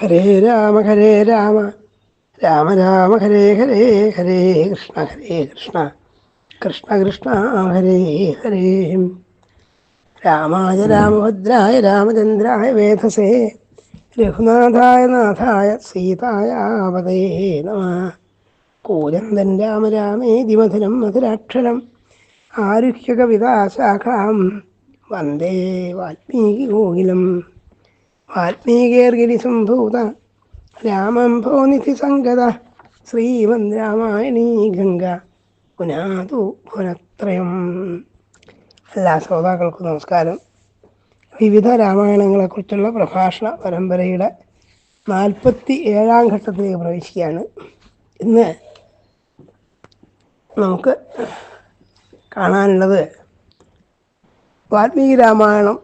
ഹരേ രാമ ഹരേ രാമ. രാമ രാമ ഹരേ ഹരേ ഹരേ കൃഷ്ണ ഹരേ കൃഷ്ണ. കൃഷ്ണ കൃഷ്ണ ഹരേ ഹരേ. രാമായ രാമഭദ്രായ രാമചന്ദ്രായ വേധസേ. രഘുനാഥായ നാഥായ സീതായ പതേ നമ. കൂജന്തൻ രാമ രാമേ ദിമധുരം മധുരാക്ഷരം. ആരുഹ്യകവിതാശാഖാം വന്ദേ വാൽമീകി കോകിലം വാൽമീകേർഗിരി സംഭൂത രാമം ഭോനിധി സംഗത ശ്രീമന് രാമായണീ ഗംഗ. പുനാതു പുനത്രയം. എല്ലാ ശ്രോതാക്കൾക്കും നമസ്കാരം. വിവിധ രാമായണങ്ങളെക്കുറിച്ചുള്ള പ്രഭാഷണ പരമ്പരയുടെ നാൽപ്പത്തി ഏഴാം ഘട്ടത്തിലേക്ക് പ്രവേശിക്കുകയാണ്. ഇന്ന് നമുക്ക് കാണാനുള്ളത് വാത്മീകി രാമായണം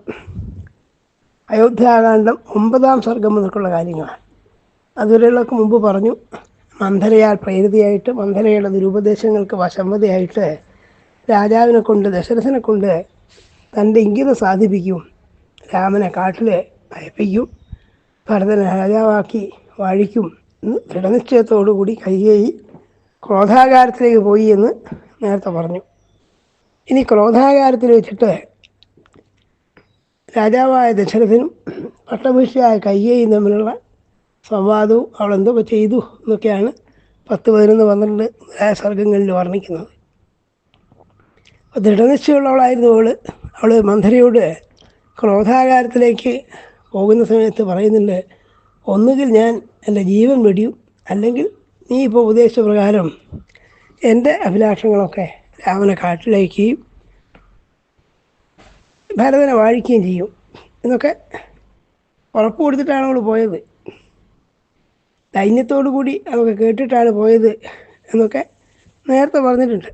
അയോധ്യാകാന്ഡം ഒമ്പതാം സർഗം മുതൽക്കുള്ള കാര്യങ്ങളാണ്. അതുവരെയുള്ളവർക്ക് മുമ്പ് പറഞ്ഞു മന്ധരയാൽ പ്രേരിതയായിട്ട് മന്ധരയുടെ ദുരുപദേശങ്ങൾക്ക് വശംവതയായിട്ട് രാജാവിനെ കൊണ്ട് ദശരഥനെ കൊണ്ട് തന്റെ ഇംഗിതം സാധിപ്പിക്കും. രാമനെ കാട്ടിൽ അയപ്പിക്കും. ഭരതനെ രാജാവാക്കി വാഴിക്കും എന്ന് ദൃഢനിശ്ചയത്തോടുകൂടി കൈകേയി ക്രോധാകാരത്തിലേക്ക് പോയി എന്ന് നേരത്തെ പറഞ്ഞു. ഇനി ക്രോധാകാരത്തിൽ വെച്ചിട്ട് രാജാവായ ദശരഥനും പട്ടഭൂഷിയായ കയ്യേയും തമ്മിലുള്ള സംവാദവും അവൾ എന്തൊക്കെ ചെയ്തു എന്നൊക്കെയാണ് പത്ത് പതിനൊന്ന് പന്ത്രണ്ട് സർഗങ്ങളിൽ വർണിക്കുന്നത്. ദൃഢനിശ്ചയമുള്ളവളായിരുന്നു അവൾ അവൾ മന്ധരയോട് ക്രോധാകാരത്തിലേക്ക് പോകുന്ന സമയത്ത് പറയുന്നുണ്ട് ഒന്നുകിൽ ഞാൻ എന്റെ ജീവൻ വെടിയും അല്ലെങ്കിൽ നീ ഇപ്പോൾ ഉപദേശിച്ച പ്രകാരം എന്റെ അഭിലാഷങ്ങളൊക്കെ രാമനെ കാട്ടിലേക്കുകയും ഭരതനെ വാഴിക്കുകയും ചെയ്യും. എന്നൊക്കെ ഉറപ്പ് കൊടുത്തിട്ടാണ് അവൾ പോയത്. ദൈന്യത്തോടു കൂടി അതൊക്കെ കേട്ടിട്ടാണ് പോയത് എന്നൊക്കെ നേരത്തെ പറഞ്ഞിട്ടുണ്ട്.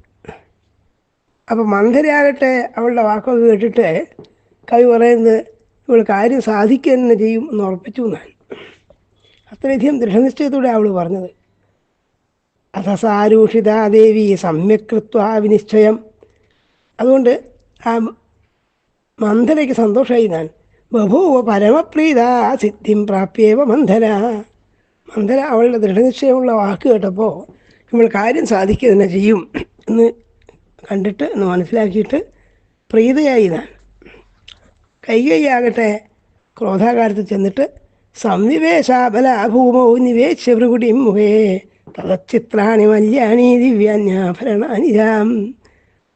അപ്പോൾ മന്ധരയാകട്ടെ അവളുടെ വാക്കൊക്കെ കേട്ടിട്ട് കവി പറയുന്നത് ഇവൾ കാര്യം സാധിക്കുക തന്നെ ചെയ്യും എന്ന് ഉറപ്പിച്ചു എന്നാണ്. അത്രയധികം ദൃഢനിശ്ചയത്തോടെ അവൾ പറഞ്ഞത്. അസസാരൂഷിതാദേവി ദേവി വിനിശ്ചയം. അതുകൊണ്ട് ആ മന്ധരയ്ക്ക് സന്തോഷമായി ഞാൻ. ബഭൂവ പരമപ്രീത സിദ്ധിം പ്രാപ്യേവ മന്ധര മന്ധര അവളുടെ ദൃഢനിശ്ചയമുള്ള വാക്ക് കേട്ടപ്പോൾ നമ്മൾ കാര്യം സാധിക്കുക തന്നെ ചെയ്യും എന്ന് കണ്ടിട്ട് എന്ന് മനസ്സിലാക്കിയിട്ട് പ്രീതയായി ഞാൻ. കൈകൈയാകട്ടെ ക്രോധാകാരത്തിൽ ചെന്നിട്ട് സംവിവേശാബലാഭൂമോ നിവേശ്യ ഭൃകുടിം മുഖേ തതച്ചിത്രാണി മല്യാണി ദിവ്യാന്യാഭരണാനിരാം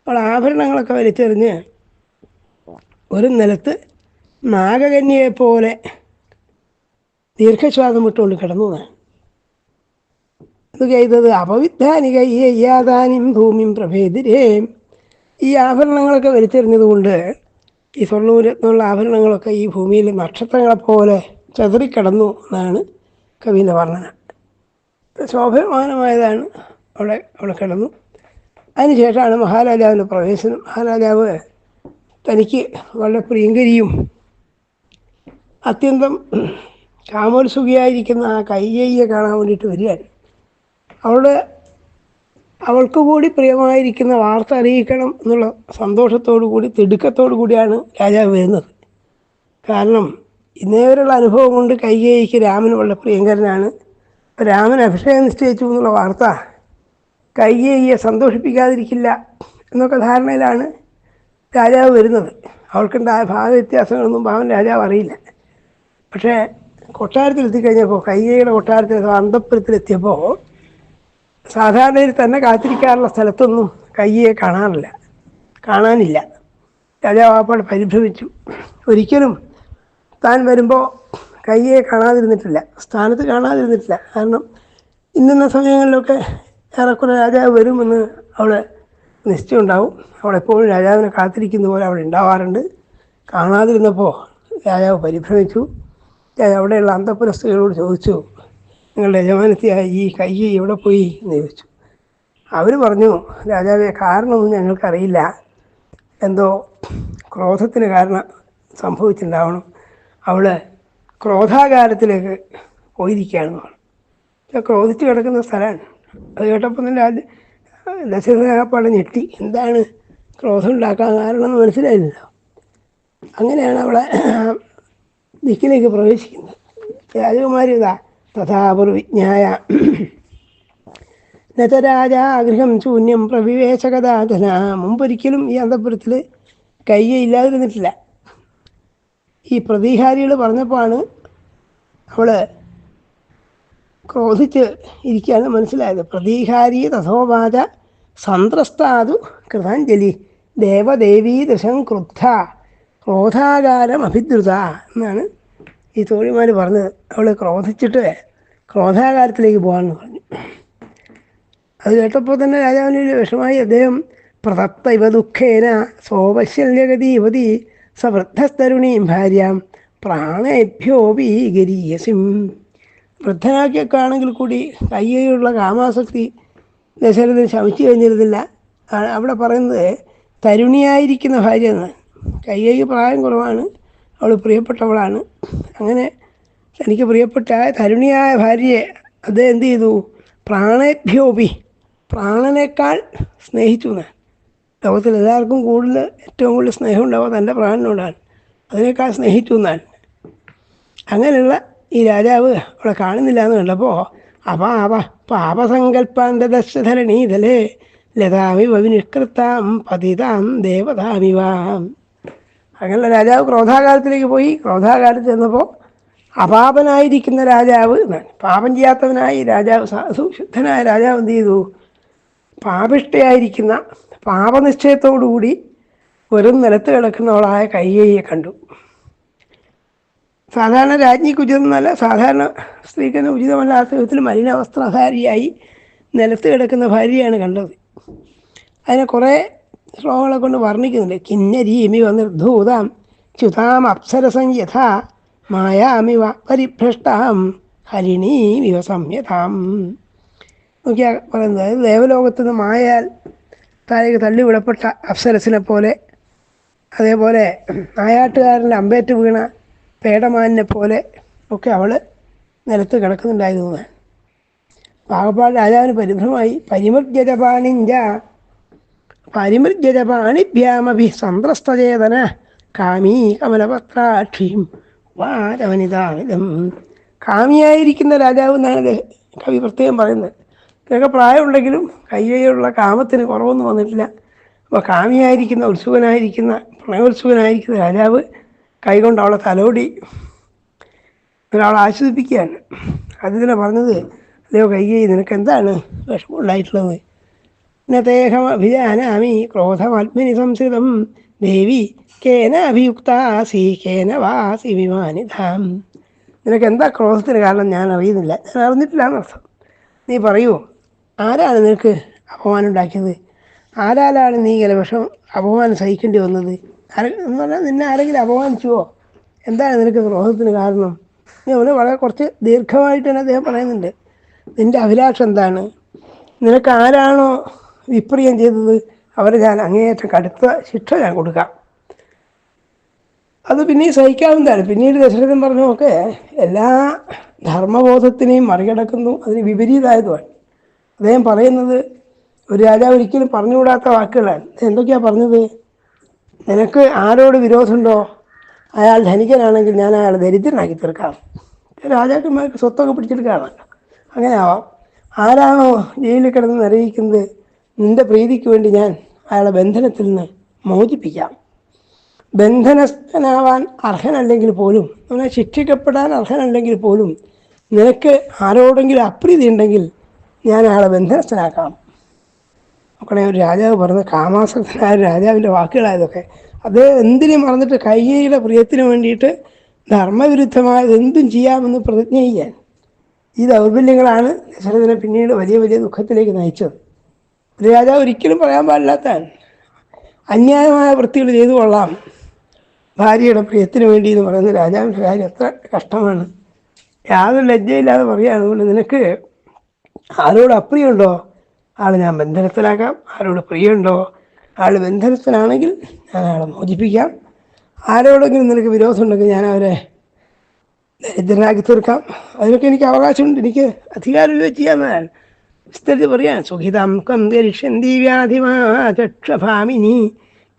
അവൾ ആഭരണങ്ങളൊക്കെ വലിച്ചെറിഞ്ഞ് ഒരു നിലത്ത് നാഗകന്യയെ പോലെ ദീർഘശ്വാസം വിട്ടുകൊണ്ട് കിടന്നു അത് ചെയ്തത്? ഈ കയ്യാതാനും ഭൂമിയും പ്രഭേദിരേ. ഈ ആഭരണങ്ങളൊക്കെ വലിച്ചെറിഞ്ഞതുകൊണ്ട് ഈ സ്വർണൂരത്നുള്ള ആഭരണങ്ങളൊക്കെ ഈ ഭൂമിയിൽ നക്ഷത്രങ്ങളെപ്പോലെ ചതറിക്കിടന്നു എന്നാണ് കവിന്റെ വർണന. ശോഭമാനമായതാണ് അവിടെ അവിടെ കിടന്നു. അതിനുശേഷമാണ് മഹാരാജാവിന്റെ പ്രവേശനം. മഹാരാജാവ് തനിക്ക് വളരെ പ്രിയങ്കരിയും അത്യന്തം കാമോത്സുഖിയായിരിക്കുന്ന ആ കൈകേയിയെ കാണാൻ വേണ്ടിയിട്ട് വരികയാണ് അവളുടെ അവൾക്ക് കൂടി പ്രിയമായിരിക്കുന്ന വാർത്ത അറിയിക്കണം എന്നുള്ള സന്തോഷത്തോടു കൂടി തിടുക്കത്തോടു കൂടിയാണ് രാജാവ് വരുന്നത്. കാരണം ഇന്നേവരെയുള്ള അനുഭവം കൊണ്ട് കൈകേയിക്ക് രാമൻ വളരെ പ്രിയങ്കരനാണ്. രാമൻ അഭിഷേകം നിശ്ചയിച്ചു എന്നുള്ള വാർത്ത കൈകേയിയെ സന്തോഷിപ്പിക്കാതിരിക്കില്ല എന്നൊക്കെ ധാരണയിലാണ് രാജാവ് വരുന്നത്. അവൾക്കുണ്ടായ ഭാഗവ്യത്യാസങ്ങളൊന്നും ഭാവൻ രാജാവ് അറിയില്ല. പക്ഷേ കൊട്ടാരത്തിലെത്തിക്കഴിഞ്ഞപ്പോൾ കൈകയുടെ കൊട്ടാരത്തിൽ അന്തപ്പുരത്തിലെത്തിയപ്പോൾ സാധാരണയിൽ തന്നെ കാത്തിരിക്കാറുള്ള സ്ഥലത്തൊന്നും കയ്യെ കാണാറില്ല. കാണാനില്ല. രാജാവ് ആപ്പാട് പരിഭ്രമിച്ചു. ഒരിക്കലും താൻ വരുമ്പോൾ കയ്യെ കാണാതിരുന്നിട്ടില്ല. സ്ഥാനത്ത് കാണാതിരുന്നിട്ടില്ല. കാരണം ഇന്നിന്ന സമയങ്ങളിലൊക്കെ ഏറെക്കുറെ രാജാവ് വരുമെന്ന് അവൾ നിശ്ചയം ഉണ്ടാവും അവളെപ്പോഴും രാജാവിനെ കാത്തിരിക്കുന്ന പോലെ അവിടെ ഉണ്ടാവാറുണ്ട്. കാണാതിരുന്നപ്പോൾ രാജാവ് പരിഭ്രമിച്ചു. അവിടെയുള്ള അന്തപുര സ്ത്രീകളോട് ചോദിച്ചു നിങ്ങളുടെ യജമാനത്തിയായ ഈ കൈ എവിടെ പോയി? എന്ന് ചോദിച്ചു. അവർ പറഞ്ഞു രാജാവെ കാരണമൊന്നും ഞങ്ങൾക്കറിയില്ല. എന്തോ ക്രോധത്തിന് കാരണം സംഭവിച്ചിട്ടുണ്ടാവണം. അവൾ ക്രോധാകാരത്തിലേക്ക് പോയിരിക്കുകയാണെന്ന് പറഞ്ഞു. ക്രോധിച്ച് കിടക്കുന്ന സ്ഥലമാണ്. അത് കേട്ടപ്പോൾ തന്നെ രാജ ദശരഥപ്പാടെ ഞെട്ടി. എന്താണ് ക്രോസ് ഉണ്ടാക്കാൻ കാരണം എന്ന് മനസ്സിലായില്ല അങ്ങനെയാണ് അവളെ ദിക്കിലേക്ക് പ്രവേശിക്കുന്നത്. രാജകുമാരി ഇതാ തഥാപുർവിജ്ഞായ നതരാജാഗൃഹം ശൂന്യം പ്രവിവേശകഥാധന മുമ്പൊരിക്കലും ഈ അന്തപുരത്തിൽ കയ്യെ ഇല്ലാതിരുന്നിട്ടില്ല. ഈ പ്രതിഹാരികൾ പറഞ്ഞപ്പോഴാണ് അവൾ ക്രോധിച്ച് ഇരിക്കുകയാണ് മനസ്സിലായത്. പ്രതീഹാരി തഥോവാച സന്ത്രസ്താതു കൃതാഞ്ജലി ദേവദേവീ ദശം ക്രുദ്ധ ക്രോധാകാരം അഭിദ്രുത എന്നാണ് ഈ തോഴിമാർ പറഞ്ഞത്. അവൾ ക്രോധിച്ചിട്ട് ക്രോധാകാരത്തിലേക്ക് പോകാമെന്ന് പറഞ്ഞു. അത് കേട്ടപ്പോൾ തന്നെ രാജാവിന് ഒരു വിഷമായി അദ്ദേഹം പ്രതപ്ത ഇവ ദുഃഖേന സോപശല്യഗതി യുവതി സവൃദ്ധസ്തരുണീം ഭാര്യാം പ്രാണേഭ്യോപി ഗരീയസിം വൃദ്ധനാക്കിയൊക്കെ ആണെങ്കിൽ കൂടി കയ്യുള്ള കാമാസക്തി ദശരഥൻ ശമിച്ചു കഴിഞ്ഞിരുന്നില്ല. അവിടെ പറയുന്നത് തരുണിയായിരിക്കുന്ന ഭാര്യ എന്ന്. കയ്യയ്ക്ക് പ്രായം കുറവാണ്. അവൾ പ്രിയപ്പെട്ടവളാണ്. അങ്ങനെ തനിക്ക് പ്രിയപ്പെട്ട തരുണിയായ ഭാര്യയെ അദ്ദേഹം എന്ത് ചെയ്തു? പ്രാണേഭ്യോപി പ്രാണനേക്കാൾ സ്നേഹിച്ചു ഞാൻ ലോകത്തിൽ എല്ലാവർക്കും കൂടുതൽ ഏറ്റവും കൂടുതൽ സ്നേഹം ഉണ്ടാവുക തന്റെ പ്രാണനോടാണ്. അതിനേക്കാൾ സ്നേഹിച്ചു എന്നാണ്. അങ്ങനെയുള്ള ഈ രാജാവ് അവിടെ കാണുന്നില്ല എന്ന് കണ്ടപ്പോൾ അപാപ പാപസങ്കല്പാന്റെ ദശധരണീതലേ ലതാമിവ വിനിഷ്കൃത്താം പതിതാം ദേവതാമിവാം അങ്ങനെ രാജാവ് ക്രോധാകാലത്തിലേക്ക് പോയി. ക്രോധാകാലത്ത് ചെന്നപ്പോൾ അപാപനായിരിക്കുന്ന രാജാവ് എന്നാണ്. പാപം ചെയ്യാത്തവനായി രാജാവ് ശുദ്ധനായ രാജാവ് എന്ത് ചെയ്തു? പാപിഷ്ടയായിരിക്കുന്ന പാപനിശ്ചയത്തോടുകൂടി വെറും നിലത്ത് കിടക്കുന്നവളായ കയ്യയെ കണ്ടു. സാധാരണ രാജ്ഞിക്ക് ഉചിതമല്ല സാധാരണ സ്ത്രീക്ക് ഉചിതമല്ലാത്ത വിധത്തിൽ മലിനവസ്ത്രധാരിയായി നിലത്ത് കിടക്കുന്ന ഭാര്യയാണ് കണ്ടത്. അതിനെ കുറേ ശ്ലോകങ്ങളെ കൊണ്ട് വർണിക്കുന്നുണ്ട്. കിന്നരീമിവ നിർധൂതാം ച്യുതാം അപ്സരസം യഥാ മായാമിവ പരിഭ്രഷ്ടാം ഹരിണീമിവ സംയതാം. നോക്കിയാ പറയുന്നത് അതായത് ദേവലോകത്ത് നിന്ന് മായാൽ താഴേക്ക് തള്ളിവിടപ്പെട്ട അപ്സരസിനെ പോലെ അതേപോലെ നായാട്ടുകാരന്റെ അമ്പേറ്റ് വീണ പേടമാനിനെ പോലെ ഒക്കെ അവൾ നിലത്ത് കിടക്കുന്നുണ്ടായിരുന്നു പാകപ്പാട് രാജാവിന് പരിഭ്രമായി പരിമൃഗ്യജപാണിഞ്ച പരിമൃഗ്യജപാണിഭ്യാമഭി സന്ത്രസ്തചേതന കാമീ കമലപത്രാക്ഷിയും വാരവനിതാവിധം കാമിയായിരിക്കുന്ന രാജാവ് എന്നാണ് കവി പ്രത്യേകം പറയുന്നത്. ഇതൊക്കെ പ്രായമുണ്ടെങ്കിലും കയ്യുള്ള കാമത്തിന് കുറവൊന്നും വന്നിട്ടില്ല. അപ്പോൾ കാമിയായിരിക്കുന്ന ഉത്സുകനായിരിക്കുന്ന പ്രണയോത്സുകനായിരിക്കുന്ന രാജാവ് കൈകൊണ്ട് അവളെ തലോടി ഒരാളെ ആശ്വസിപ്പിക്കുകയാണ്. അത് തന്നെ പറഞ്ഞത് അല്ലയോ കയ്യേ നിനക്ക് എന്താണ് വിഷമമുണ്ടായിട്ടുള്ളത്? നദേഹം അഭിജാനാമി ക്രോധമാത്മനി സംസ്കൃതം. ദേവി കേന അഭിയുക്താസി കേന വാസി വിമാനിതാം. നിനക്ക് എന്താ ക്രോധത്തിന് കാരണം? ഞാൻ അറിയുന്നില്ല. ഞാൻ അറിഞ്ഞിട്ടില്ല നീ പറയൂ ആരാണ് നിനക്ക് അപമാനം ഉണ്ടാക്കിയത്? ആരാലാണ് നീ ഇങ്ങനെ വിഷം അപമാനം സഹിക്കേണ്ടി വന്നത്? എന്ന് പറഞ്ഞാൽ നിന്നെ ആരെങ്കിലും അപമാനിച്ചുവോ? എന്താണ് നിനക്ക് ക്രോധത്തിന് കാരണം? അവന് വളരെ കുറച്ച് ദീർഘമായിട്ട് തന്നെ അദ്ദേഹം പറയുന്നുണ്ട്. നിന്റെ അഭിലാഷം എന്താണ്? നിനക്ക് ആരാണോ വിപ്രിയം ചെയ്തത്? അവരെ ഞാൻ അങ്ങേയറ്റം കടുത്ത ശിക്ഷ ഞാൻ കൊടുക്കാം. അത് പിന്നെ സഹിക്കാവുന്നതാണ്. പിന്നീട് ദശരഥൻ പറഞ്ഞൊക്കെ എല്ലാ ധർമ്മബോധത്തിനെയും മറികടക്കുന്നു. അതിന് വിപരീതമായതുമാണ് അദ്ദേഹം പറയുന്നത് ഒരു രാജാവ് ഒരിക്കലും പറഞ്ഞുകൂടാത്ത വാക്കുകളാണ്. എന്തൊക്കെയാണ് പറഞ്ഞത്? നിനക്ക് ആരോട് വിരോധമുണ്ടോ? അയാൾ ധനികനാണെങ്കിൽ ഞാൻ അയാളെ ദരിദ്രനാക്കി തീർക്കാം. രാജാക്കന്മാർക്ക് സ്വത്തൊക്കെ പിടിച്ചെടുക്കാമല്ലോ അങ്ങനെ ആവാം. ആരാണോ ജയിലിൽ കിടന്ന് നിറയിക്കുന്നത് നിന്റെ പ്രീതിക്ക് വേണ്ടി ഞാൻ അയാളെ ബന്ധനത്തിൽ നിന്ന് മോചിപ്പിക്കാം. ബന്ധനസ്ഥനാവാൻ അർഹനല്ലെങ്കിൽ പോലും അങ്ങനെ ശിക്ഷിക്കപ്പെടാൻ അർഹനല്ലെങ്കിൽ പോലും നിനക്ക് ആരോടെങ്കിലും അപ്രീതി ഉണ്ടെങ്കിൽ ഞാൻ അയാളെ ബന്ധനസ്ഥനാക്കാം. നോക്കണേ ഒരു രാജാവ് പറഞ്ഞ കാമാസക്തനായ രാജാവിന്റെ വാക്കുകളായതൊക്കെ. അത് എന്തിനും മറന്നിട്ട് കയ്യയുടെ പ്രിയത്തിന് വേണ്ടിയിട്ട് ധർമ്മവിരുദ്ധമായത് എന്തും ചെയ്യാമെന്ന് പ്രതിജ്ഞ ചെയ്യാൻ ഈ ദൗർബല്യങ്ങളാണ് ദശരഥനെ പിന്നീട് വലിയ വലിയ ദുഃഖത്തിലേക്ക് നയിച്ചത്. ഒരു രാജാവ് ഒരിക്കലും പറയാൻ പാടില്ലാത്ത അന്യായമായ വൃത്തികൾ ചെയ്തു കൊള്ളാം. ഭാര്യയുടെ പ്രിയത്തിന് വേണ്ടി എന്ന് പറയുന്ന രാജാവിന്റെ കാര്യം എത്ര കഷ്ടമാണ്. യാതൊരു ലജ്ജയില്ലാതെ പറയുകയാണ്. അതുകൊണ്ട് നിനക്ക് ആരോട് അപ്രിയമുണ്ടോ? ആളെ ഞാൻ ബന്ധനത്തിലാക്കാം ആരോട് പ്രിയമുണ്ടോ ആൾ ബന്ധനത്തിലാണെങ്കിൽ ഞാൻ ആളെ മോചിപ്പിക്കാം. ആരോടെങ്കിലും നിനക്ക് വിരോധമുണ്ടെങ്കിൽ ഞാൻ അവരെ ദരിദ്രനാക്കി തീർക്കാം. അതിനൊക്കെ എനിക്ക് അവകാശമുണ്ട്. എനിക്ക് അധികാരം അധികാരമില്ല ചെയ്യാമെന്നാൽ വിസ്തരിച്ച് പറയാൻ. സുഖിതം കന്തരിഷന്തി വ്യാധിമാചക്ഷഭാമിനി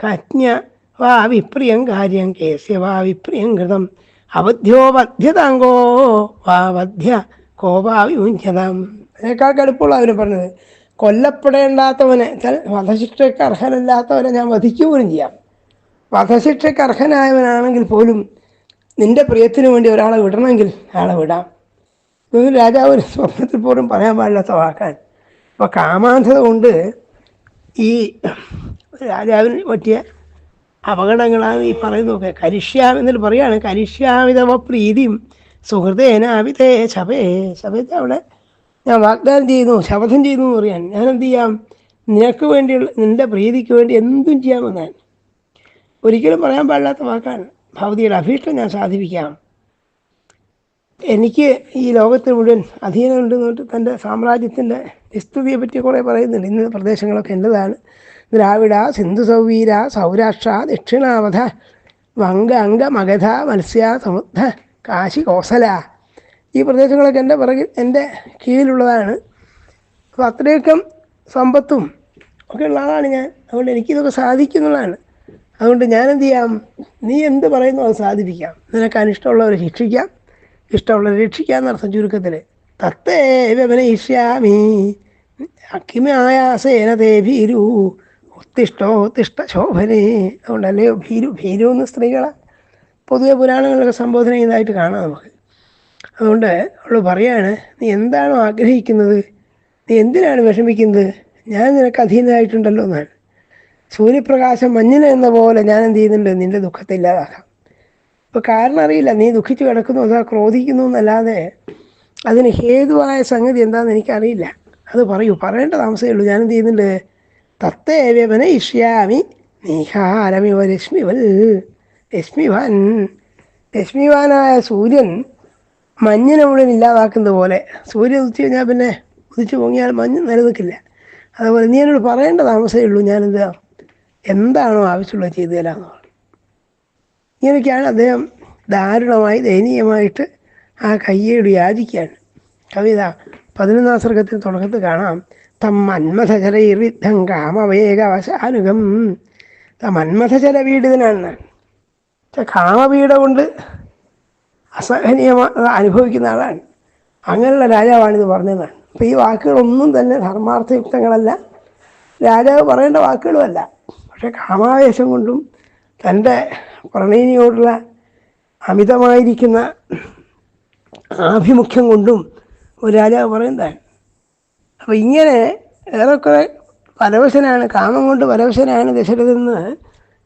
കജ്ഞ വാ വിപ്രിയം കാര്യം കേസ്യ വാ വിപ്രിയം കൃതം. അവധ്യോ വധ്യതാങ്കോ വാ വധ്യ കോപാവിമുഞ്ചതാം അതിനേക്കാൾ കടുപ്പുള്ള അവന് പറഞ്ഞത് കൊല്ലപ്പെടേണ്ടാത്തവനെ വധശിക്ഷയ്ക്ക് അർഹനല്ലാത്തവനെ ഞാൻ വധിക്കുകയും ചെയ്യാം. വധശിക്ഷയ്ക്ക് അർഹനായവനാണെങ്കിൽ പോലും നിന്റെ പ്രിയത്തിന് വേണ്ടി ഒരാളെ വിടണമെങ്കിൽ അയാളെ വിടാം. ഇതൊന്നും രാജാവ് സ്വപ്നത്തിൽ പോലും പറയാൻ പാടില്ലാത്ത വാക്കാൻ അപ്പോൾ കാമാന്ധത കൊണ്ട് ഈ രാജാവിന് പറ്റിയ അപകടങ്ങളാണ് ഈ പറയുന്നതൊക്കെ. കരിഷ്യാം എന്നിട്ട് പറയുകയാണ് കരിഷ്യാമിതവ പ്രീതിയും സുഹൃതേനാവിതേ ശബേ ശബേ അവിടെ ഞാൻ വാഗ്ദാനം ചെയ്യുന്നു ശപഥം ചെയ്യുന്നു എന്ന് പറയാൻ. ഞാൻ എന്ത് ചെയ്യാം? നിനക്ക് വേണ്ടിയുള്ള നിന്റെ പ്രീതിക്ക് വേണ്ടി എന്തും ചെയ്യാമെന്ന് ഞാൻ ഒരിക്കലും പറയാൻ പാടില്ലാത്ത വാക്കാണ്. ഭവതിയുടെ അഭീഷ്ടം ഞാൻ സാധിപ്പിക്കാം. എനിക്ക് ഈ ലോകത്തിൽ മുഴുവൻ അധീനമുണ്ടെന്ന് പറഞ്ഞിട്ട് തന്റെ സാമ്രാജ്യത്തിന്റെ വിസ്തൃതിയെ പറ്റി കുറേ പറയുന്നുണ്ട്. ഇന്ന പ്രദേശങ്ങളൊക്കെ എന്റെതാണ് ദ്രാവിഡ സിന്ധു സൗവീര സൗരാഷ്ട്ര ദക്ഷിണാവധ വങ്ക അംഗ മഗധ മത്സ്യ സമുദ്ര കാശി കോസല ഈ പ്രദേശങ്ങളൊക്കെ എന്റെ പിറകിൽ എന്റെ കീഴിലുള്ളതാണ്. അപ്പോൾ അത്രയൊക്കെ സമ്പത്തും ഒക്കെ ഉള്ള ആളാണ് ഞാൻ. അതുകൊണ്ട് എനിക്കിതൊക്കെ സാധിക്കുന്നതാണ് അതുകൊണ്ട് ഞാൻ എന്ത് ചെയ്യാം നീ എന്ത് പറയുന്നു അത് സാധിപ്പിക്കാം. നിനക്ക് അനിഷ്ടമുള്ളവരെ ശിക്ഷിക്കാം. ഇഷ്ടമുള്ളവരെ രക്ഷിക്കാം എന്നർത്ഥം ചുരുക്കത്തിൽ തത്തേ വ്യവനയിഷ്യാമി അക്കിമായാസേന തേ ഭീരു ഉത്തിഷ്ടോ ഉത്തിഷ്ട ശോഭനേ. അതുകൊണ്ടല്ലേ ഭീരു ഭീരു എന്ന് സ്ത്രീകളെ പൊതുവെ പുരാണങ്ങളിലൊക്കെ സംബോധന ചെയ്യുന്നതായിട്ട് കാണാം നമുക്ക്. അതുകൊണ്ട് അവൾ പറയാണ് നീ എന്താണോ ആഗ്രഹിക്കുന്നത്? നീ എന്തിനാണ് വിഷമിക്കുന്നത്? ഞാൻ നിനക്ക് അധീനമായിട്ടുണ്ടല്ലോ എന്നാണ്. സൂര്യപ്രകാശം മഞ്ഞിന് എന്ന പോലെ ഞാൻ എന്ത് ചെയ്യുന്നുണ്ട്? നിന്റെ ദുഃഖത്തെ ഇല്ലാതാക്കാം. ഇപ്പോൾ കാരണം അറിയില്ല നീ ദുഃഖിച്ച് കിടക്കുന്നു അതാ ക്രോധിക്കുന്നു എന്നല്ലാതെ അതിന് ഹേതുവായ സംഗതി എന്താണെന്ന് എനിക്കറിയില്ല. അത് പറയൂ പറയേണ്ട താമസമേ ഉള്ളൂ. ഞാൻ എന്ത് ചെയ്യുന്നുണ്ട്? തത്തേവ്യമന ഇഷ്യാമി നീഹാരമിവ രശ്മിവൽ രശ്മിവാൻ രശ്മിവാനായ സൂര്യൻ മഞ്ഞിനെ മുഴുവൻ ഇല്ലാതാക്കുന്നത് പോലെ. സൂര്യൻ ഉദിച്ചു കഴിഞ്ഞാൽ പിന്നെ ഉദിച്ചു പൊങ്ങിയാൽ മഞ്ഞ് നിലനിൽക്കില്ല. അതുപോലെ നീ എന്നോട് പറയേണ്ട താമസമേ ഉള്ളൂ ഞാനെന്താ? എന്താണോ ആവശ്യമുള്ളത് ചെയ്തു തരാമെന്ന് പറഞ്ഞു. ഇങ്ങനെയൊക്കെയാണ് അദ്ദേഹം ദാരുണമായി ദയനീയമായിട്ട് ആ കയ്യേട് യാചിക്കുകയാണ്. കവിത പതിനൊന്നാം സർഗത്തിൽ തുടക്കത്തിൽ കാണാം. തം മന്മഥചരൈർവിദ്ധം കാമവേഗവശാനുഗം. മന്മഥചര വീടിനാണ് കാമപീഡ കൊണ്ട് അസഹനീയമായി അനുഭവിക്കുന്ന ആളാണ് അങ്ങനെയുള്ള രാജാവാണിത് പറഞ്ഞതാണ്. അപ്പോൾ ഈ വാക്കുകളൊന്നും തന്നെ ധർമാർത്ഥയുക്തങ്ങളല്ല. രാജാവ് പറയേണ്ട വാക്കുകളുമല്ല. പക്ഷേ കാമാവേശം കൊണ്ടും തന്റെ പ്രണയിനിയോടുള്ള അമിതമായിരിക്കുന്ന ആഭിമുഖ്യം കൊണ്ടും ഒരു രാജാവ് പറയുന്നതാണ്. അപ്പോൾ ഇങ്ങനെ ഏറെക്കുറെ പരവശനാണ് കാമം കൊണ്ട് പരവശനാണ് ദശരഥെന്ന്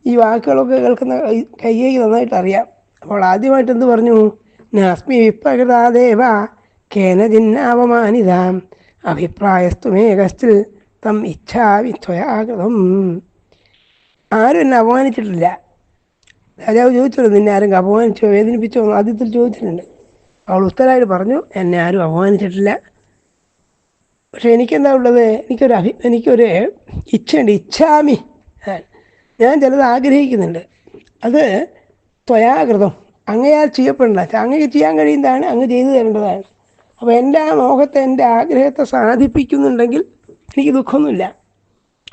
ഈ വാക്കുകളൊക്കെ കേൾക്കുന്ന കയ്യേക്ക് നന്നായിട്ട് അറിയാം. അപ്പോൾ ആദ്യമായിട്ട് എന്ത് പറഞ്ഞു? നാസ്മി വിപ്രകൃതാദേവ കേനജിന്നാവമാനിതാം അഭിപ്രായസ്തുമേകസ്തിൽ തം ഇച്ഛാവി ത്വയാകൃതം. ആരും എന്നെ അപമാനിച്ചിട്ടില്ല. രാജാവ് ചോദിച്ചല്ലോ നിന്നെ ആരും അപമാനിച്ചോ വേദനിപ്പിച്ചോ? എന്ന് ആദ്യത്തിൽ ചോദിച്ചിട്ടുണ്ട്. അവൾ ഉത്തരമായിട്ട് പറഞ്ഞു എന്നെ ആരും അപമാനിച്ചിട്ടില്ല. പക്ഷെ എനിക്കെന്താ ഉള്ളത്? എനിക്കൊരു അഭി എനിക്കൊരു ഇച്ഛയുണ്ട്. ഇച്ഛാമി. ഞാൻ ചിലത് ആഗ്രഹിക്കുന്നുണ്ട്. അത് ത്വയാകൃതം. അങ്ങയാൽ ചെയ്യപ്പെടേണ്ട. അങ്ങക്ക് ചെയ്യാൻ കഴിയുന്നതാണ് അങ്ങ് ചെയ്തു തരേണ്ടതാണ്. അപ്പോൾ എന്റെ ആ മോഹത്തെ എന്റെ ആഗ്രഹത്തെ സാധിപ്പിക്കുന്നുണ്ടെങ്കിൽ എനിക്ക് ദുഃഖമൊന്നുമില്ല.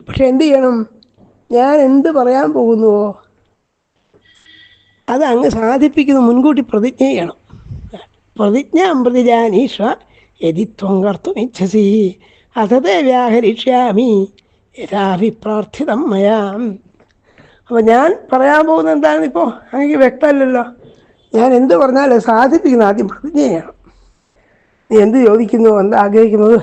പക്ഷെ എന്ത് ചെയ്യണം? ഞാൻ എന്ത് പറയാൻ പോകുന്നുവോ? അത് അങ്ങ് സാധിപ്പിക്കുന്ന മുൻകൂട്ടി പ്രതിജ്ഞ ചെയ്യണം. പ്രതിജ്ഞ അമൃതിജാനീഷ യതിത്വം കർത്തും ഇച്ഛസി. അതതേ വ്യാഹരിഷ്യാമി. യഥാഭിപ്രാർത്ഥിതം മയാം. അപ്പോൾ ഞാൻ പറയാൻ പോകുന്നത് എന്താണെന്ന് ഇപ്പോൾ എനിക്ക് വ്യക്തമല്ലല്ലോ. ഞാൻ എന്ത് പറഞ്ഞാലും സാധിപ്പിക്കുന്ന ആദ്യം പ്രതിജ്ഞ ചെയ്യണം നീ എന്ത് ചോദിക്കുന്നു എന്ത് ആഗ്രഹിക്കുന്നത്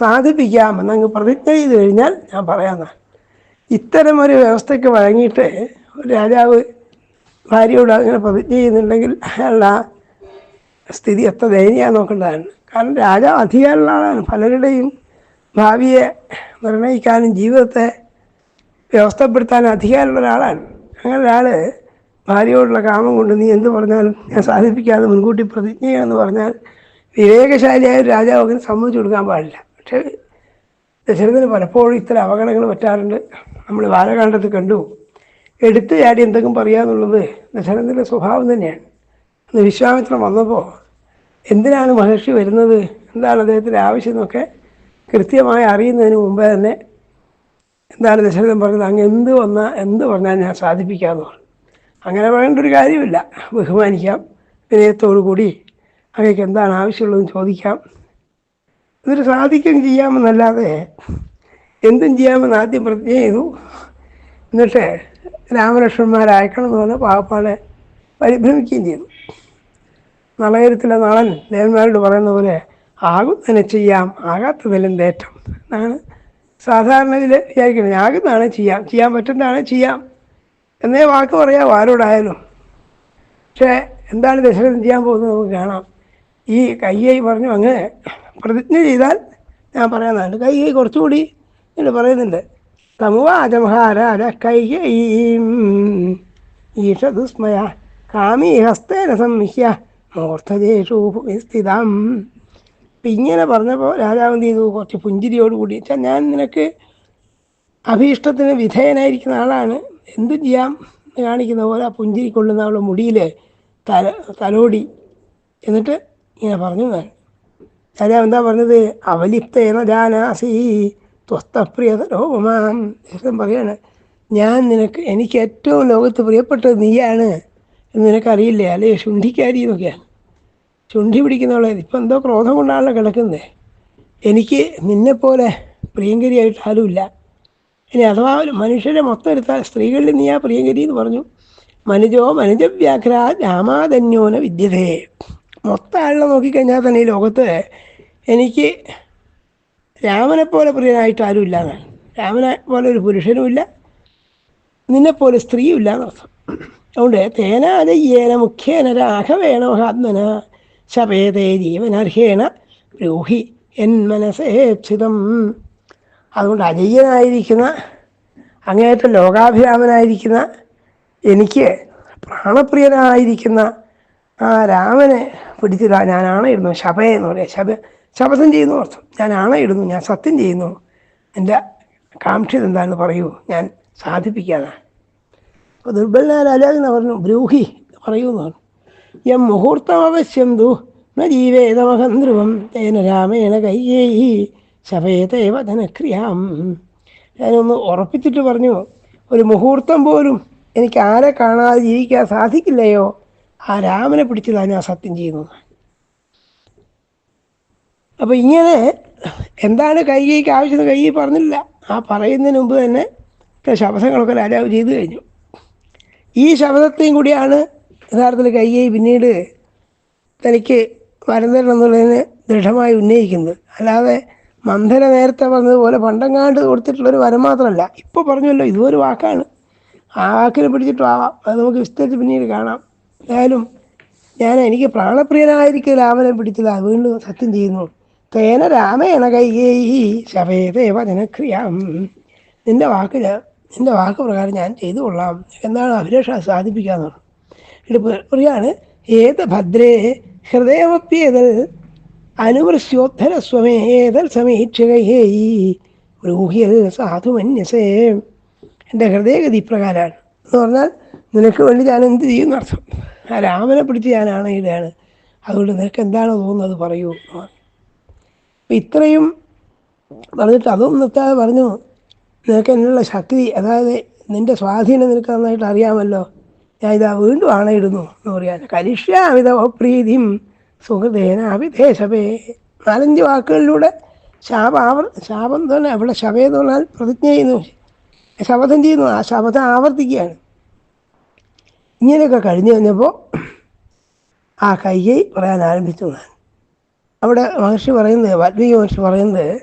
സാധിപ്പിക്കാമെന്ന് അങ്ങ് പ്രതിജ്ഞ ചെയ്ത് കഴിഞ്ഞാൽ ഞാൻ പറയാമെന്നാണ് ഇത്തരം ഒരു വ്യവസ്ഥയ്ക്ക് വഴങ്ങിയിട്ട് ഒരു രാജാവ് ഭാര്യയോട് അങ്ങനെ പ്രതിജ്ഞ ചെയ്യുന്നുണ്ടെങ്കിൽ അയാളുടെ ആ സ്ഥിതി എത്ര ദയനീയാന്ന് നോക്കേണ്ടതാണ്. കാരണം രാജാവ് അധികാരമുള്ള ആളാണ് പലരുടെയും ഭാവിയെ നിർണയിക്കാനും ജീവിതത്തെ വ്യവസ്ഥപ്പെടുത്താനും അധികാരമുള്ള ഒരാളാണ്. അങ്ങനെ ഒരാൾ ഭാര്യയോടുള്ള കാമം കൊണ്ട് നീ എന്ത് പറഞ്ഞാലും ഞാൻ സാധിപ്പിക്കാതെ മുൻകൂട്ടി പ്രതിജ്ഞ എന്ന് പറഞ്ഞാൽ വിവേകശാലിയായ ഒരു രാജാവ് അങ്ങനെ സമ്മതിച്ചു കൊടുക്കാൻ പാടില്ല. പക്ഷേ ദശരഥന് പലപ്പോഴും ഇത്തരം അപകടങ്ങൾ പറ്റാറുണ്ട്. നമ്മൾ ബാലകാണ്ഡത്ത് കണ്ടു. എടുത്തു ചാടി എന്തെങ്കിലും പറയാന്നുള്ളത് ദശരഥന്റെ സ്വഭാവം തന്നെയാണ്. അന്ന് വിശ്വാമിത്രം വന്നപ്പോൾ എന്തിനാണ് മഹർഷി വരുന്നത്? എന്താണ് അദ്ദേഹത്തിന്റെ ആവശ്യം എന്നൊക്കെ കൃത്യമായി അറിയുന്നതിന് മുമ്പേ തന്നെ എന്താണ് ദശരഥൻ പറഞ്ഞത്? അങ്ങ് എന്ത് വന്നാൽ എന്ത് പറഞ്ഞാൽ ഞാൻ സാധിപ്പിക്കാമെന്ന് പറഞ്ഞു. അങ്ങനെ പറയേണ്ട ഒരു കാര്യമില്ല. ബഹുമാനിക്കാം. വിനയത്തോടു കൂടി അങ്ങേക്ക് എന്താണ് ആവശ്യമുള്ളതെന്ന് ചോദിക്കാം. എന്നിട്ട് സാധിക്കും ചെയ്യാമെന്നല്ലാതെ എന്തും ചെയ്യാമെന്ന് ആദ്യം പ്രതിജ്ഞ ചെയ്തു. എന്നിട്ട് രാമലക്ഷ്മണന്മാരായക്കണം എന്ന് പറഞ്ഞ പാവപ്പാടെ പരിഭ്രമിക്കുകയും ചെയ്തു. നളകരത്തിലെ നളൻ ദേവന്മാരോട് പറയുന്ന പോലെ ആകുന്നതിനെ ചെയ്യാം. ആകാത്തതിലും തേറ്റം എന്നാണ് സാധാരണ ഇതിൽ വിചാരിക്കണം ആകുന്നതാണ് ചെയ്യാം ചെയ്യാൻ പറ്റുന്നതാണ് ചെയ്യാം. എന്നേ വാക്ക് പറയാം ആരോടായാലും. പക്ഷേ എന്താണ് ദശരഥൻ ചെയ്യാൻ പോകുന്നത് നമുക്ക് കാണാം. ഈ കയ്യായി പറഞ്ഞു അങ്ങ് പ്രതിജ്ഞ ചെയ്താൽ ഞാൻ പറയാനാണ്. കയ്യായി കുറച്ചുകൂടി എന്ന് പറയുന്നുണ്ട്. തമുവാചമഹാരാര കൈകൈം ഈഷദുസ്മയ കാമീഹസ്തേന സംഹിയ മൂർധജേഷു സ്ഥിതം അപ്പം ഇങ്ങനെ പറഞ്ഞപ്പോൾ രാജാവ് എന്ത് ചെയ്തു? കുറച്ച് പുഞ്ചിരിയോട് കൂടി. വെച്ചാൽ ഞാൻ നിനക്ക് അഭീഷ്ടത്തിന് വിധേയനായിരിക്കുന്ന ആളാണ്. എന്തു ചെയ്യാം കാണിക്കുന്ന പോലെ ആ പുഞ്ചിരി കൊള്ളുന്ന അവളുടെ മുടിയിൽ തല തലോടി. എന്നിട്ട് ഇങ്ങനെ പറഞ്ഞു ഞാൻ. രാജാവ് എന്താ പറഞ്ഞത്? അവലിപ്തേന ജാനാസി ത്വസ്തപ്രിയതരോമാം ദേശം പറയാണ് ഞാൻ നിനക്ക് എനിക്ക് ഏറ്റവും ലോകത്ത് പ്രിയപ്പെട്ടത് നീയാണ് എന്ന് നിനക്കറിയില്ലേ? അല്ലേ? ശുണ്ഠിക്കാരി എന്നൊക്കെയാണ് ചുണ്ടി പിടിക്കുന്നവളെ ഇപ്പം എന്തോ ക്രോധം കൊണ്ടാണല്ലോ കിടക്കുന്നത് എനിക്ക് നിന്നെപ്പോലെ പ്രിയങ്കരിയായിട്ട് ആരുമില്ല. ഇനി അഥവാ മനുഷ്യരെ മൊത്തം എടുത്താൽ സ്ത്രീകളിൽ നീ ആ പ്രിയങ്കരി എന്ന് പറഞ്ഞു. മനുജോ മനുജവ്യാഘ്ര രാമാധന്യോന വിദ്യതേ. മൊത്തം ആളിനെ നോക്കിക്കഴിഞ്ഞാൽ തന്നെ ഈ ലോകത്ത് എനിക്ക് രാമനെപ്പോലെ പോലെ പ്രിയനായിട്ട് ആരുമില്ല എന്നാണ്. രാമനെ പോലെ ഒരു പുരുഷനുമില്ല നിന്നെപ്പോലെ സ്ത്രീയും ഇല്ല എന്നർത്ഥം. അതുകൊണ്ട് തേനാനയ്യേന മുഖ്യേന രാഘവേണോ മഹാത്മന. ശപേതേ ജീവനർഹേണ ബ്രൂഹി എൻ മനസ്സേപ്സിതം അതുകൊണ്ട് അജയ്യനായിരിക്കുന്ന അങ്ങേയറ്റം ലോകാഭിരാമനായിരിക്കുന്ന എനിക്ക് പ്രാണപ്രിയനായിരിക്കുന്ന ആ രാമനെ പിടിച്ചില്ല ഞാൻ ആണയിടുന്നു ശപ എന്ന് പറയാം. ശപ ശപഥം ചെയ്യുന്നു അർത്ഥം. ഞാൻ ആണയിടുന്നു ഞാൻ സത്യം ചെയ്യുന്നു. എന്റെ കാക്ഷ്യ എന്താണെന്ന് പറയൂ. ഞാൻ സാധിപ്പിക്കാനാണ്. അപ്പോൾ ദുർബലനായ രാജാവിനെ പറഞ്ഞു ബ്രൂഹി പറയൂ എന്ന് പറഞ്ഞു യം മുഹൂർത്തമവശ്യം ദു ന ജീവേതമഹം ധ്രുവം തേന രാമേണ കയ്യേയി ശപേതേ വചനക്രിയാം ഞാനൊന്ന് ഉറപ്പിച്ചിട്ട് പറഞ്ഞു ഒരു മുഹൂർത്തം പോലും എനിക്ക് ആരെ കാണാതെ ജീവിക്കാൻ സാധിക്കില്ലയോ? ആ രാമനെ പിടിച്ചതാണ് ഞാൻ സത്യം ചെയ്യുന്നത്. അപ്പോൾ ഇങ്ങനെ എന്താണ് കൈകൈക്ക് ആവശ്യം കൈ പറഞ്ഞില്ല. ആ പറയുന്നതിന് മുമ്പ് തന്നെ ശബ്ദങ്ങളൊക്കെ രാജാവ് ചെയ്തു കഴിഞ്ഞു. ഈ ശബ്ദത്തെയും കൂടിയാണ് യഥാർത്ഥത്തിൽ കൈകൈ പിന്നീട് തനിക്ക് വരന്തരണം എന്നുള്ളതിന് ദൃഢമായി ഉന്നയിക്കുന്നത് അല്ലാതെ മന്ധര നേരത്തെ പറഞ്ഞതുപോലെ പണ്ടങ്ങാണ്ട് കൊടുത്തിട്ടുള്ളൊരു വരം മാത്രമല്ല. ഇപ്പോൾ പറഞ്ഞല്ലോ ഇതൊരു വാക്കാണ്. ആ വാക്കിനെ പിടിച്ചിട്ടും ആവാം അത് നമുക്ക് വിസ്തരിച്ച് പിന്നീട് കാണാം. എന്തായാലും ഞാൻ എനിക്ക് പ്രാണപ്രിയനായിരിക്കും രാമനെ പിടിച്ചത് അത് വീണ്ടും സത്യം ചെയ്യുന്നു. തേന രാമേണ കൈ ശവേദേവ വചനക്രിയാം. നിന്റെ വാക്ക് നിന്റെ വാക്ക് പ്രകാരം ഞാൻ ചെയ്തു കൊള്ളാം. എന്നാണ് അഭിലാഷ സാധിപ്പിക്കാന്ന് ഇത് പറയാണ് ഏത് ഭദ്രേ ഹൃദയമപ്യേതൽ അനുവൃശ്യോദ്ധര സ്വമേ ഏതൽ സമീക്ഷകയേ ബ്രൂഹ്യൽ സാധുമന്യസേ. എന്റെ ഹൃദയഗതി ഇപ്രകാരമാണ്. എന്ന് പറഞ്ഞാൽ നിനക്ക് വേണ്ടി ഞാൻ എന്ത് ചെയ്യും അർത്ഥം. ആ രാമനെ പിടിച്ച് ഞാൻ ഇതാണ്. അതുകൊണ്ട് നിനക്ക് എന്താണോ തോന്നുന്നത് പറയൂ. അപ്പം ഇത്രയും പറഞ്ഞിട്ട് അതും നിർത്താതെ പറഞ്ഞു നിനക്ക് എന്നുള്ള ശക്തി അതായത് നിന്റെ സ്വാധീനം നിനക്ക് നന്നായിട്ട് അറിയാമല്ലോ. ഞാൻ ഇതാ വീണ്ടും ആണയിടുന്നു എന്ന് പറയാൻ. കരിഷ്യാവിധ പ്രീതിയും സുഹൃദേനാവിധേശപേ നാലഞ്ച് വാക്കുകളിലൂടെ ശാപ ആവർ ശാപം തന്നെ അവിടെ ശവേ എന്ന് പറഞ്ഞാൽ പ്രതിജ്ഞ ചെയ്യുന്നു. ശപഥം ചെയ്യുന്നു. ആ ശപഥം ആവർത്തിക്കുകയാണ്. ഇങ്ങനെയൊക്കെ കഴിഞ്ഞു കഴിഞ്ഞപ്പോൾ ആ കൈകൈ പറയാൻ ആരംഭിച്ചു. ഞാൻ അവിടെ മഹർഷി പറയുന്നത് വാൽമീകി മഹർഷി പറയുന്നത്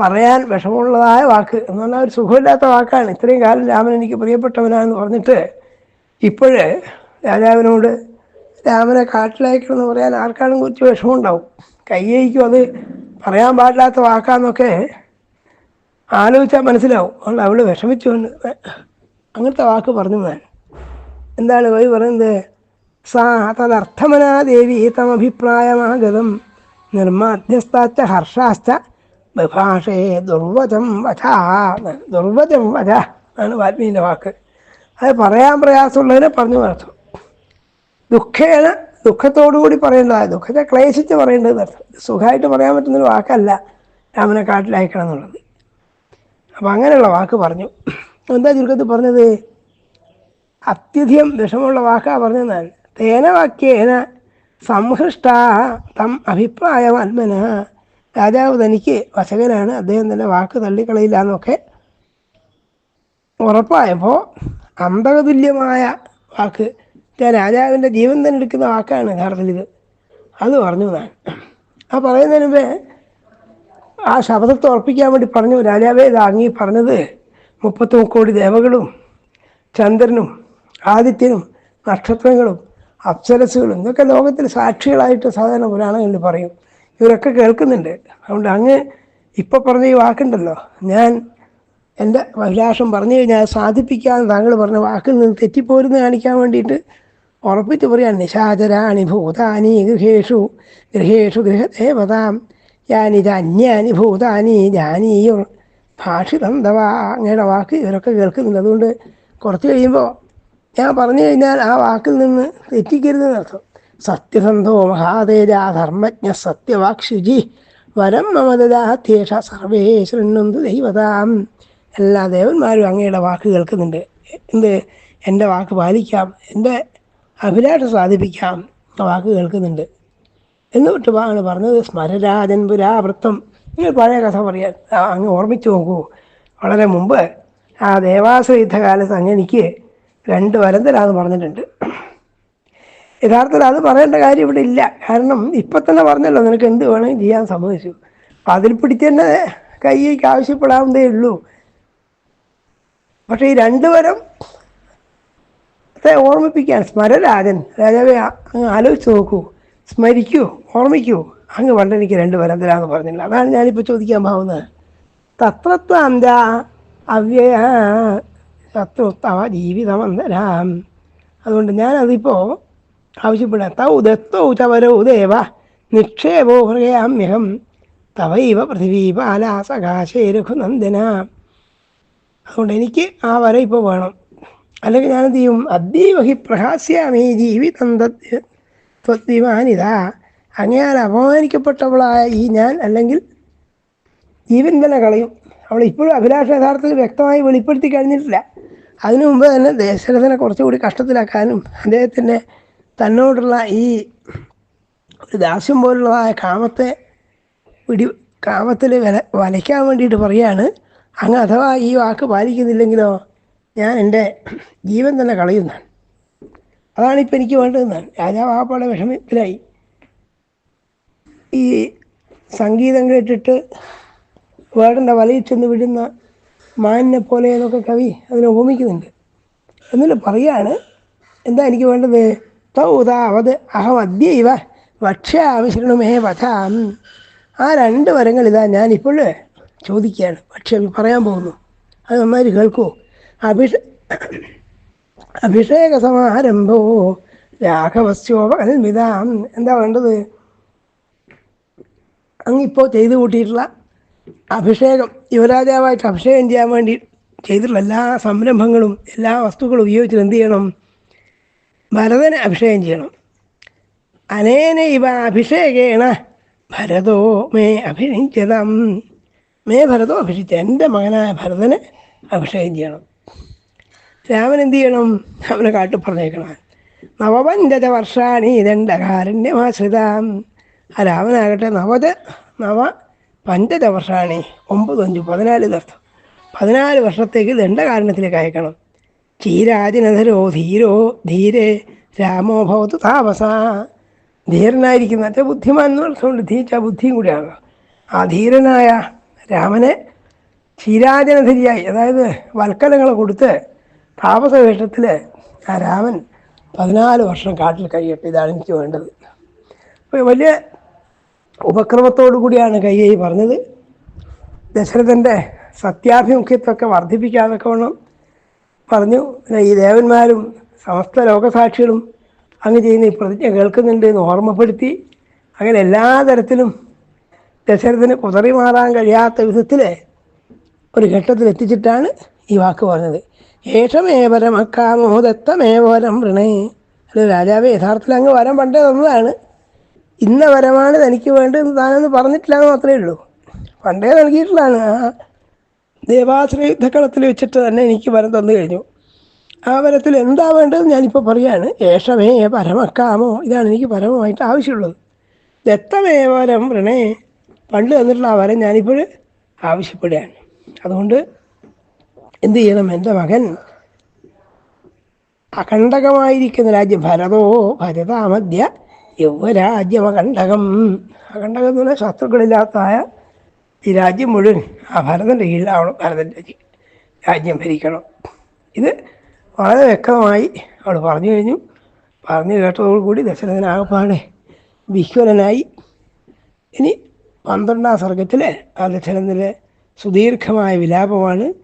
പറയാൻ വിഷമമുള്ളതായ വാക്ക് എന്ന് പറഞ്ഞാൽ ഒരു സുഖമില്ലാത്ത വാക്കാണ്. ഇത്രയും കാലം രാമൻ എനിക്ക് പ്രിയപ്പെട്ടവനാണെന്ന് പറഞ്ഞിട്ട് ഇപ്പോഴ് രാജാവിനോട് രാമനെ കാട്ടിലയക്കണമെന്ന് പറയാൻ ആർക്കാളും കുറച്ച് വിഷമമുണ്ടാവും. കയ്യേക്കും അത് പറയാൻ പാടില്ലാത്ത വാക്കാന്നൊക്കെ ആലോചിച്ചാൽ മനസ്സിലാവും. അതുകൊണ്ട് അവൾ വിഷമിച്ചു അങ്ങനത്തെ വാക്ക് പറഞ്ഞു ഞാൻ. എന്താണ് വൈ പറയുന്നത്? സാ തദർത്ഥമനാ ദേവി തമഭിപ്രായമാഗതം നിർമാധ്യസ്ഥാച്ച ഹർഷാശ്ച ബഭാഷേ ദുർവചം വധ ദുർവചം വധ ആണ് വാൽമീകിന്റെ വാക്ക്. അത് പറയാൻ പ്രയാസമുള്ളതിനെ പറഞ്ഞു നടത്തും. ദുഃഖേന ദുഃഖത്തോടുകൂടി പറയേണ്ടതാണ് ദുഃഖത്തെ ക്ലേശിച്ച് പറയേണ്ടത് അർത്ഥം. സുഖമായിട്ട് പറയാൻ പറ്റുന്നൊരു വാക്കല്ല രാമനെ കാട്ടിലയക്കണം എന്നുള്ളത്. അപ്പം അങ്ങനെയുള്ള വാക്ക് പറഞ്ഞു. എന്താ ചുരുക്കത്തിൽ പറഞ്ഞത്? അത്യധികം വിഷമമുള്ള വാക്കാ പറഞ്ഞെന്നാൽ തേന വാക്യേന സംഹൃഷ്ട തം അഭിപ്രായം ആത്മന രാജാവ് തനിക്ക് വശകനാണ്. അദ്ദേഹം തന്നെ വാക്ക് തള്ളിക്കളയില്ല എന്നൊക്കെ ഉറപ്പായപ്പോൾ അന്തകതുല്യമായ വാക്ക്. രാജാവിന്റെ ജീവൻ തന്നെ എടുക്കുന്ന വാക്കാണ് യഥാർത്ഥത്തിൽ ഇത്. അത് പറഞ്ഞു ഞാൻ ആ പറയുന്നതിന് മുമ്പേ ആ ശബ്ദത്തെ ഉറപ്പിക്കാൻ വേണ്ടി പറഞ്ഞു. രാജാവേ ഇത് അങ്ങീ പറഞ്ഞത് മുപ്പത്തി മുക്കോടി ദേവകളും ചന്ദ്രനും ആദിത്യനും നക്ഷത്രങ്ങളും അപ്സരസുകളും ഇതൊക്കെ ലോകത്തിൽ സാക്ഷികളായിട്ട് സാധാരണ പുരാണങ്ങളിൽ പറയും. ഇവരൊക്കെ കേൾക്കുന്നുണ്ട്. അതുകൊണ്ട് അങ്ങ് ഇപ്പോൾ പറഞ്ഞ ഈ വാക്കുണ്ടല്ലോ. ഞാൻ എന്റെ അഭിലാഷം പറഞ്ഞു കഴിഞ്ഞാൽ അത് സാധിപ്പിക്കാമെന്ന് താങ്കൾ പറഞ്ഞ വാക്കിൽ നിന്ന് തെറ്റിപ്പോരുന്ന് കാണിക്കാൻ വേണ്ടിയിട്ട് ഉറപ്പിച്ച് പറയാൻ നിശാചരാണി ഭൂതാനി ഗൃഹേഷു ഗൃഹേഷു ഗൃഹദേവതാം. യാനിത് അന്യാനി ഭൂതാനി ഞാനീ ഭാഷിതം ദവാ അങ്ങയുടെ വാക്ക് ഇവരൊക്കെ കേൾക്കുന്നുണ്ട്. അതുകൊണ്ട് കുറച്ച് കഴിയുമ്പോൾ ഞാൻ പറഞ്ഞു കഴിഞ്ഞാൽ ആ വാക്കിൽ നിന്ന് തെറ്റിക്കരുതെന്നർത്ഥം സത്യസന്ധോ മഹാതേജ ധർമ്മജ്ഞ സത്യവാക്ഷിജി. വരം മമദാത്യേഷ സർവേ ശൃണ്ണന്തു ദൈവതാം. എല്ലാ ദേവന്മാരും അങ്ങയുടെ വാക്ക് കേൾക്കുന്നുണ്ട്. എന്ത്? എന്റെ വാക്ക് പാലിക്കാം. എന്റെ അഭിലാഷം സാധിപ്പിക്കാം എന്ന വാക്ക് കേൾക്കുന്നുണ്ട്. എന്ന് ആണ് പറഞ്ഞത് സ്മരരാജൻ പുരാവൃത്തം. നിങ്ങൾ പഴയ കഥ പറയാൻ അങ്ങ് ഓർമ്മിച്ച് നോക്കൂ. വളരെ മുമ്പ് ആ ദേവാസുര യുദ്ധകാലത്ത് അങ്ങ് എനിക്ക് രണ്ട് വരന്തരാന്ന് പറഞ്ഞിട്ടുണ്ട്. യഥാർത്ഥത്തിൽ അത് പറയേണ്ട കാര്യം ഇവിടെ ഇല്ല. കാരണം ഇപ്പം തന്നെ പറഞ്ഞല്ലോ നിനക്ക് എന്ത് വേണമെങ്കിൽ ചെയ്യാൻ സമ്മതിച്ചു. അതിൽ പിടിച്ച് തന്നെ കൈക്ക് ആവശ്യപ്പെടാവുന്നതേ ഉള്ളൂ. പക്ഷേ ഈ രണ്ടുപേരും ഓർമ്മിപ്പിക്കാൻ സ്മരരാജൻ രാജാവെ അങ്ങ് ആലോചിച്ച് നോക്കൂ സ്മരിക്കൂ ഓർമ്മിക്കൂ. അങ്ങ് പണ്ട് എനിക്ക് രണ്ട് വരം തരാമെന്ന് പറഞ്ഞില്ല അതാണ് ഞാനിപ്പോൾ ചോദിക്കാൻ പോകുന്നത്. തത്രത്വാന്ത അവ്യയ ശത്രുത്തവ ജീവിതമന്തരാം. അതുകൊണ്ട് ഞാനതിപ്പോൾ ആവശ്യപ്പെടാം. തൗ ദത്തോ ചവരോ ദേവ നിക്ഷേപോ ഹൃദയാമ്യഹം തവൈവ പൃഥിവീപാല സകാശേ രഘുനന്ദന. അതുകൊണ്ട് എനിക്ക് ആ വര ഇപ്പോൾ വേണം. അല്ലെങ്കിൽ ഞാനെന്ത് ചെയ്യും? അദ്യൈവ ഹി പ്രഹാസ്യാമി ജീവിതം ത്വദ്വിമാനിത. അങ്ങയാൽ അപമാനിക്കപ്പെട്ടവളായ ഈ ഞാൻ അല്ലെങ്കിൽ ജീവൻ തന്നെ കളയും. അവൾ ഇപ്പോഴും അഭിലാഷ യഥാർത്ഥത്തിൽ വ്യക്തമായി വെളിപ്പെടുത്തി കഴിഞ്ഞിട്ടില്ല. അതിനു മുമ്പ് തന്നെ ദശരഥനെ കുറച്ചുകൂടി കഷ്ടത്തിലാക്കാനും അദ്ദേഹത്തിന്റെ തന്നോടുള്ള ഈ ഒരു ദാസ്യം പോലുള്ളതായ കാമത്തെ പിടി കാമത്തിൽ വില വലയ്ക്കാൻ വേണ്ടിയിട്ട് പറയാണ് അങ്ങ് അഥവാ ഈ വാക്ക് പാലിക്കുന്നില്ലെങ്കിലോ ഞാൻ എന്റെ ജീവൻ തന്നെ കളയുന്നതാണ്. അതാണ് ഇപ്പം എനിക്ക് വേണ്ടതെന്നാണ് രാജാവ് ആപ്പാടെ വിഷമത്തിലായി ഈ സംഗീതം കേട്ടിട്ട് വേടന്റെ വലയിൽ ചെന്ന് വിടുന്ന മാനിനെ പോലെ എന്നൊക്കെ കവി അതിനെ ഉപമിക്കുന്നുണ്ട്. എന്നിട്ട് പറയാണ് എന്താ എനിക്ക് വേണ്ടത്? തൗതാവത് അഹം അദ്യൈവ ഭക്ഷ്യ ആവശ്യമേ വധാം. ആ രണ്ട് വരങ്ങൾ ഇതാ ഞാനിപ്പോൾ ചോദിക്കുകയാണ്. പക്ഷേ പറയാൻ പോകുന്നു. അത് നന്നായി കേൾക്കൂ. അഭിഷ അഭിഷേക സമാരംഭോ രാഘവസ്യോപകൽമിതാം എന്താ വേണ്ടത്? അങ്ങിപ്പോൾ ചെയ്തു കൂട്ടിയിട്ടുള്ള അഭിഷേകം. യുവരാജാവായിട്ട് അഭിഷേകം ചെയ്യാൻ വേണ്ടി ചെയ്തിട്ടുള്ള എല്ലാ സംരംഭങ്ങളും എല്ലാ വസ്തുക്കളും ഉപയോഗിച്ചിട്ട് എന്ത് ചെയ്യണം? ഭരതനെ അഭിഷേകം ചെയ്യണം. അനേന ഇവ അഭിഷേകേണ ഭരതോ മേ അഭിഷിച്ചതം മേ ഭരതോ? അഭിഷിച്ച എന്റെ മകനായ ഭരതനെ അഭിഷേകം ചെയ്യണം. രാമൻ എന്ത് ചെയ്യണം? അവനെ കാട്ടു പറഞ്ഞേക്കണം നവപഞ്ചത വർഷാണി ദണ്ഡകാരണ്യമാശ്രിതാം ആ രാമനാകട്ടെ നവത നവ പഞ്ചത വർഷാണി. ഒമ്പത് അഞ്ച് പതിനാല് ദർത്ഥം പതിനാല് വർഷത്തേക്ക് ദണ്ഡകാരണത്തിലേക്ക് അയക്കണം. ചീരാജനധരോ ധീരോ ധീരേ രാമോ ഭവതു താപസ. ധീരനായിരിക്കുന്ന ബുദ്ധിമാൻ എന്ന് പറഞ്ഞുകൊണ്ട് ധീച്ച ബുദ്ധിയും കൂടിയാണ്. ആ ധീരനായ രാമനെ ക്ഷീരാജനധിരിയായി അതായത് വൽക്കലങ്ങൾ കൊടുത്ത് താപസവേഷത്തിൽ ആ രാമൻ പതിനാല് വർഷം കാട്ടിൽ കഴിയട്ടെ ഇതാണ് എനിക്ക് വേണ്ടത്. അപ്പോൾ വലിയ ഉപക്രമത്തോടു കൂടിയാണ് കൈകൈ പറഞ്ഞത്. ദശരഥന്റെ സത്യാഭിമുഖ്യത്വമൊക്കെ വർദ്ധിപ്പിക്കാതൊക്കെ വേണം പറഞ്ഞു. പിന്നെ ഈ ദേവന്മാരും സമസ്ത ലോകസാക്ഷികളും അങ്ങ് ചെയ്യുന്ന ഈ പ്രതിജ്ഞ കേൾക്കുന്നുണ്ട് എന്ന് ഓർമ്മപ്പെടുത്തി. അങ്ങനെ എല്ലാ തരത്തിലും ദശരഥന് കുതറി മാറാൻ കഴിയാത്ത വിധത്തിൽ ഒരു ഘട്ടത്തിൽ എത്തിച്ചിട്ടാണ് ഈ വാക്ക് പറഞ്ഞത്. ഏഷമേവരമക്കാമോ ദത്തമേവരം വൃണേ. അല്ല രാജാവ് യഥാർത്ഥത്തിൽ അങ്ങ് വരം പണ്ടേ തന്നതാണ്. ഇന്ന വരമാണ് തനിക്ക് വേണ്ടത് താനൊന്ന് പറഞ്ഞിട്ടില്ല എന്ന് മാത്രമേ ഉള്ളൂ. പണ്ടേ നൽകിയിട്ടുള്ളതാണ്. ആ ദേവാശ്രയ യുദ്ധക്കളത്തിൽ വെച്ചിട്ട് തന്നെ എനിക്ക് വരം തന്നു കഴിഞ്ഞു. ആ വരത്തിൽ എന്താ വേണ്ടത് ഞാനിപ്പോൾ പറയാണ്. ഏഷമേ പരമക്കാമോ ഇതാണ് എനിക്ക് പരമമായിട്ട് ആവശ്യമുള്ളത്. ദത്തമേ വരം വൃണേ. പണ്ട് തന്നിട്ടുള്ള ആ വരം ഞാനിപ്പോൾ ആവശ്യപ്പെടുകയാണ്. അതുകൊണ്ട് എന്ത് ചെയ്യണം? എന്റെ മകൻ അഖണ്ഡകമായിരിക്കുന്ന രാജ്യം ഭരതോ ഭരതാമധ്യ യൗവരാജ്യമഖണ്ഡകം അഖണ്ഡകം എന്ന് പറഞ്ഞാൽ ശത്രുക്കളില്ലാത്തതായ ഈ രാജ്യം മുഴുവൻ. ആ ഭരതന്റെ കീഴിലാവണം ഭരതൻ രാജ്യം ഭരിക്കണം. ഇത് വളരെ വ്യക്തമായി അവൾ പറഞ്ഞു കഴിഞ്ഞു. പറഞ്ഞു കേട്ടതോടുകൂടി ദശരഥനാകപ്പാടെ വിഹ്വലനായി. ഇനി പന്ത്രണ്ടാം സർഗത്തിലെ ആ ദശരഥന്റെ സുദീർഘമായ വിലാപമാണ്.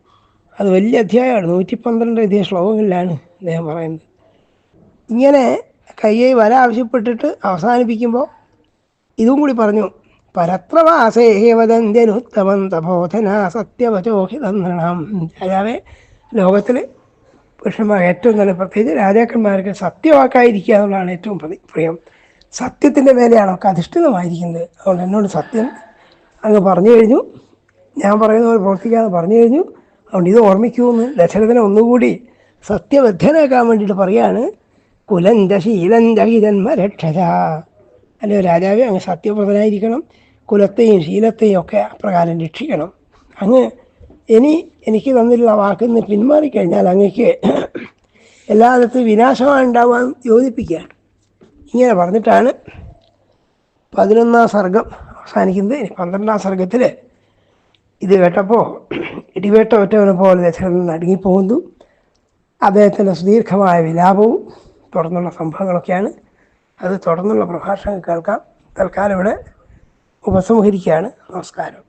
അത് വലിയ അധ്യായമാണ്. നൂറ്റി പന്ത്രണ്ട് അധികം ശ്ലോകങ്ങളിലാണ് അദ്ദേഹം പറയുന്നത്. ഇങ്ങനെ കയ്യെ വര ആവശ്യപ്പെട്ടിട്ട് അവസാനിപ്പിക്കുമ്പോൾ ഇതും കൂടി പറഞ്ഞു പരത്രവാസേവദന്ത്യനുത്തമം തപോധന സത്യവചോഹിതന്ത്രണം രാജാവേ ലോകത്തിൽ പുരുഷന്മാർ ഏറ്റവും നല്ല പ്രത്യേകിച്ച് രാജാക്കന്മാർക്ക് സത്യവാക്കായിരിക്കുക എന്നുള്ളതാണ് ഏറ്റവും പ്രതി- പ്രിയം. സത്യത്തിന്റെ മേലെയാണ് ഒക്കെ അധിഷ്ഠിതമായിരിക്കുന്നത്. അതുകൊണ്ട് എന്നോട് സത്യം അങ്ങ് പറഞ്ഞു കഴിഞ്ഞു. ഞാൻ പറയുന്ന പോലെ പ്രവർത്തിക്കാന്ന് പറഞ്ഞു കഴിഞ്ഞു. അതുകൊണ്ട് ഇത് ഓർമ്മിക്കുമെന്ന് ദശരഥനെ ഒന്നുകൂടി സത്യബദ്ധനാക്കാൻ വേണ്ടിയിട്ട് പറയാണ്. കുലഞ്ച ശീലഞ്ച ഹിതന്മരക്ഷത അല്ലയോ രാജാവേ അങ്ങ് സത്യപ്രദനായിരിക്കണം. കുലത്തെയും ശീലത്തെയും ഒക്കെ അപ്രകാരം രക്ഷിക്കണം. അങ്ങ് ഇനി എനിക്ക് തന്നിട്ടുള്ള വാക്കിൽ നിന്ന് പിന്മാറിക്കഴിഞ്ഞാൽ അങ്ങക്ക് എല്ലായിടത്തും വിനാശമാണ് ഉണ്ടാവാൻ യോജിപ്പിക്കുകയാണ്. ഇങ്ങനെ പറഞ്ഞിട്ടാണ് പതിനൊന്നാം സർഗം അവസാനിക്കുന്നത്. ഇനി പന്ത്രണ്ടാം സർഗത്തിൽ ഇത് കേട്ടപ്പോൾ ഇടിവേട്ട ഒറ്റവനെ പോലെ ദശരഥൻ അടുങ്ങിപ്പോകുന്നു. അദ്ദേഹത്തിന്റെ സുദീർഘമായ വിലാപവും തുടർന്നുള്ള സംഭവങ്ങളൊക്കെയാണ്. അത് തുടർന്നുള്ള പ്രഭാഷണം കേൾക്കാം. തൽക്കാലം ഇവിടെ ഉപസംഹരിക്കുകയാണ്. നമസ്കാരം.